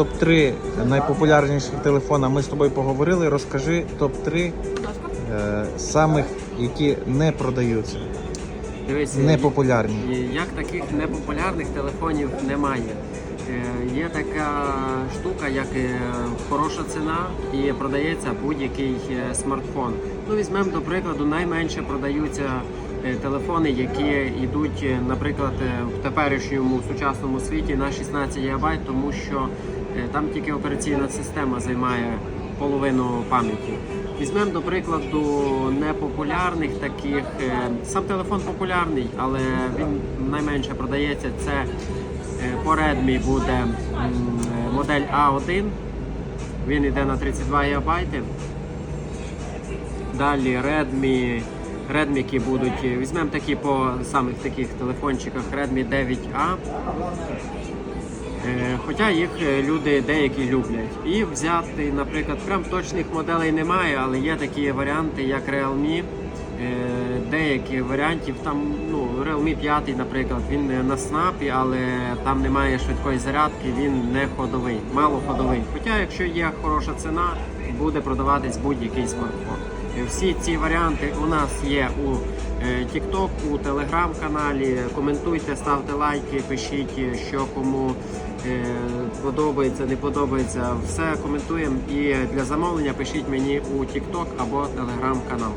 Топ-3 найпопулярніших телефона ми з тобою поговорили. Розкажи топ-3 е, самих, які не продаються, Дивись, непопулярні. як таких непопулярних телефонів немає. Е, Є така штука, як е, хороша ціна і продається будь-який е, смартфон. Ну, візьмемо до прикладу, найменше продаються е, телефони, які йдуть, е, наприклад, е, в теперішньому сучасному світі на 16 ГБ, тому що е, там тільки операційна система займає половину пам'яті. Візьмемо до прикладу непопулярних таких. е, Сам телефон популярний, але він найменше продається. Це е, по Redmi буде е, модель A1. Він йде на 32 ГБ. Далі Redmi, Які будуть. е, Візьмемо такі по самих таких телефончиках Redmi 9A. Е, Хоча їх е, люди деякі люблять. І взяти, наприклад, прям точних моделей немає, але є такі варіанти, як Realme. Деякі варіантів там, ну, Realme 5, наприклад, він на снапі, але там немає швидкої зарядки, він не ходовий, мало ходовий. Хоча, якщо є хороша ціна, буде продаватись будь-який смартфон. Е, Всі ці варіанти у нас є у е, TikTok, у телеграм-каналі. Коментуйте, ставте лайки, пишіть, що кому е, подобається, не подобається. Все коментуємо. І для замовлення пишіть мені у TikTok або телеграм-канал.